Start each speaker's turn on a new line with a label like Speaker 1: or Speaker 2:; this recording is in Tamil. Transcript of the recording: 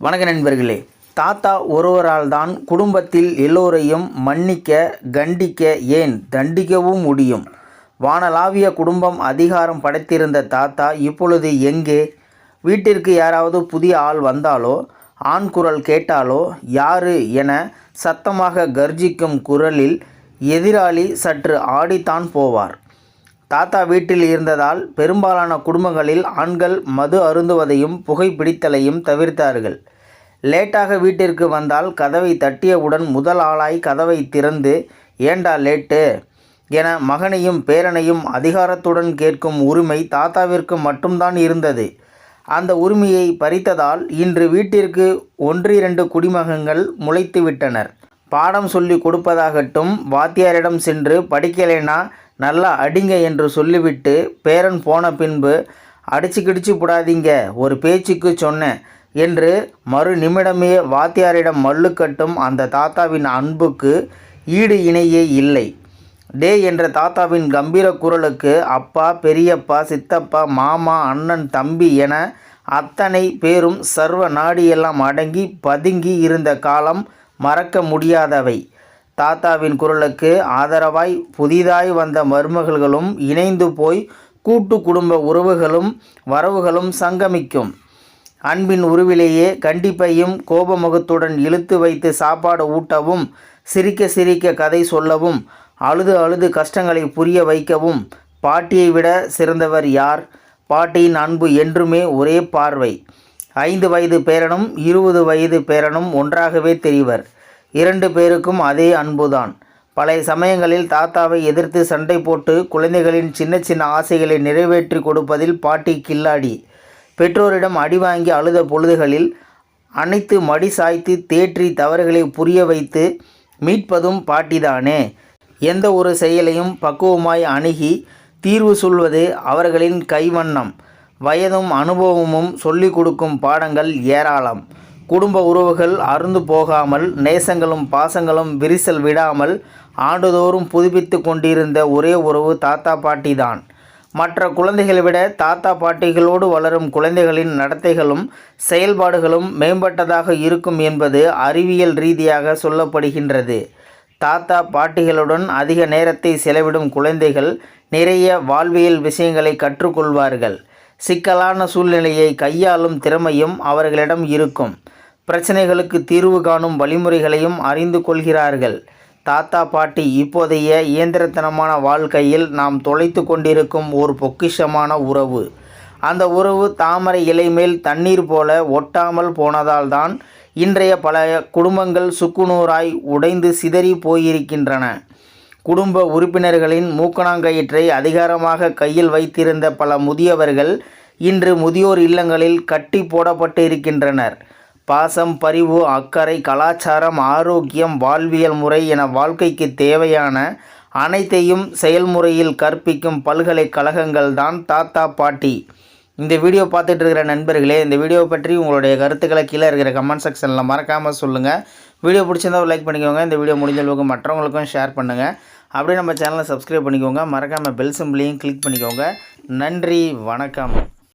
Speaker 1: வணக்க நண்பர்களே தாத்தா ஒருவரால் தான் குடும்பத்தில் எல்லோரையும் மன்னிக்க கண்டிக்க ஏன் தண்டிக்கவும் முடியும்? வானலாவிய குடும்பம் அதிகாரம் படைத்திருந்த தாத்தா இப்பொழுது எங்கே? வீட்டிற்கு யாராவது புதிய ஆள் வந்தாலோ ஆண் குரல் கேட்டாலோ யாரு என சத்தமாக கர்ஜிக்கும் குரலில் எதிராளி சற்று ஆடித்தான் போவார். தாத்தா வீட்டில் இருந்ததால் பெரும்பாலான குடும்பங்களில் ஆண்கள் மது அருந்துவதையும் புகைப்பிடித்தலையும் தவிர்த்தார்கள். லேட்டாக வீட்டிற்கு வந்தால் கதவை தட்டியவுடன் முதல் ஆளாய் கதவை திறந்து ஏண்டா லேட்டு என மகனையும் பேரனையும் அதிகாரத்துடன் கேட்கும் உரிமை தாத்தாவிற்கு மட்டும்தான் இருந்தது. அந்த உரிமையை பறித்ததால் இன்று வீட்டிற்கு ஒன்றிரண்டு குடிமகன்கள் முளைத்து விட்டனர் பாடம் சொல்லி கொடுப்பதாகட்டும் வாத்தியாரிடம் சென்று படிக்கலைனா நல்லா அடிங்க என்று சொல்லிவிட்டு பேரன் போன பின்பு அடிச்சு கிடிச்சு போடாதீங்க ஒரு பேச்சுக்கு சொன்னேன் என்று மறு நிமிடமே வாத்தியாரிடம் மல்லுக்கட்டும் அந்த தாத்தாவின் அன்புக்கு ஈடு இணையே இல்லை. டே என்ற தாத்தாவின் கம்பீர குரலுக்கு அப்பா பெரியப்பா சித்தப்பா மாமா அண்ணன் தம்பி என அத்தனை பேரும் சர்வ நாடியெல்லாம் அடங்கி பதுங்கி இருந்த காலம் மறக்க முடியாதவை. தாத்தாவின் குரலுக்கு ஆதரவாய் புதிதாய் வந்த மருமகள்களும் இணைந்து போய் கூட்டு குடும்ப உறவுகளும் வரவுகளும் சங்கமிக்கும். அன்பின் உருவிலேயே கண்டிப்பையும் கோபமுகத்துடன் இழுத்து வைத்து சாப்பாடு ஊட்டவும் சிரிக்க சிரிக்க கதை சொல்லவும் அழுது அழுது கஷ்டங்களை புரிய வைக்கவும் பாட்டியை விட சிறந்தவர் யார்? பாட்டியின் அன்பு என்றுமே ஒரே பார்வை. ஐந்து வயது பேரனும் இருபது வயது பேரனும் ஒன்றாகவே தெரிவர். இரண்டு பேருக்கும் அதே அன்புதான். பழைய சமயங்களில் தாத்தாவை எதிர்த்து சண்டை போட்டு குழந்தைகளின் சின்ன சின்ன ஆசைகளை நிறைவேற்றி கொடுப்பதில் பாட்டி கில்லாடி. பெற்றோரிடம் அடி வாங்கி அழுத பொழுதுகளில் அனைத்து மடி சாய்த்து தேற்றி தவறுகளை புரிய வைத்து மீட்பதும் பாட்டிதானே. எந்த ஒரு செயலையும் பக்குவமாய் அணுகி தீர்வு சொல்வது அவர்களின் கைவண்ணம். வயதும் அனுபவமும் சொல்லிக் கொடுக்கும் பாடங்கள் ஏராளம். குடும்ப உறவுகள் அருந்து போகாமல் நேசங்களும் பாசங்களும் விரிசல் விடாமல் ஆண்டுதோறும் புதுப்பித்து கொண்டிருந்த ஒரே உறவு தாத்தா பாட்டி தான். மற்ற குழந்தைகளை விட தாத்தா பாட்டிகளோடு வளரும் குழந்தைகளின் நடத்தைகளும் செயல்பாடுகளும் மேம்பட்டதாக இருக்கும் என்பது அறிவியல் ரீதியாக சொல்லப்படுகின்றது. தாத்தா பாட்டிகளுடன் அதிக நேரத்தை செலவிடும் குழந்தைகள் நிறைய வாழ்வியல் விஷயங்களை கற்றுக்கொள்வார்கள். சிக்கலான சூழ்நிலையை கையாளும் திறமையும் அவர்களிடம் இருக்கும். பிரச்சனைகளுக்கு தீர்வு காணும் வழிமுறைகளையும் அறிந்து கொள்கிறார்கள். தாத்தா பாட்டி இப்போதைய இயந்திரத்தனமான வாழ்க்கையில் நாம் தொலைத்து கொண்டிருக்கும் ஒரு பொக்கிஷமான உறவு. அந்த உறவு தாமரை இலை மேல் தண்ணீர் போல ஒட்டாமல் போனதால்தான் இன்றைய பல குடும்பங்கள் சுக்குநூறாய் உடைந்து சிதறி போயிருக்கின்றன. குடும்ப உறுப்பினர்களின் மூக்கணாங்கயிற்றை அதிகாரமாக கையில் வைத்திருந்த பல முதியவர்கள் இன்று முதியோர் இல்லங்களில் கட்டி போடப்பட்டு இருக்கின்றனர். பாசம் பரிவு அக்கறை கலாச்சாரம் ஆரோக்கியம் வாழ்வியல் முறை என வாழ்க்கைக்கு தேவையான அனைத்தையும் செயல்முறையில் கற்பிக்கும் பல்கலைக்கழகங்கள் தான் தாத்தா பாட்டி. இந்த வீடியோ பார்த்துட்டு இருக்கிற நண்பர்களே இந்த வீடியோ பற்றி உங்களுடைய கருத்துக்களை கீழே இருக்கிற கமெண்ட் செக்ஷனில் மறக்காமல் சொல்லுங்கள் வீடியோ பிடிச்சிருந்தா லைக் பண்ணிக்கோங்க. இந்த வீடியோ முடிஞ்ச அளவுக்கு மற்றவங்களுக்கும் ஷேர் பண்ணுங்கள் அப்படியே நம்ம சேனலை சப்ஸ்கிரைப் பண்ணிக்கோங்க. மறக்காமல் பெல் சிம்பிளையும் கிளிக் பண்ணிக்கோங்க. நன்றி வணக்கம்.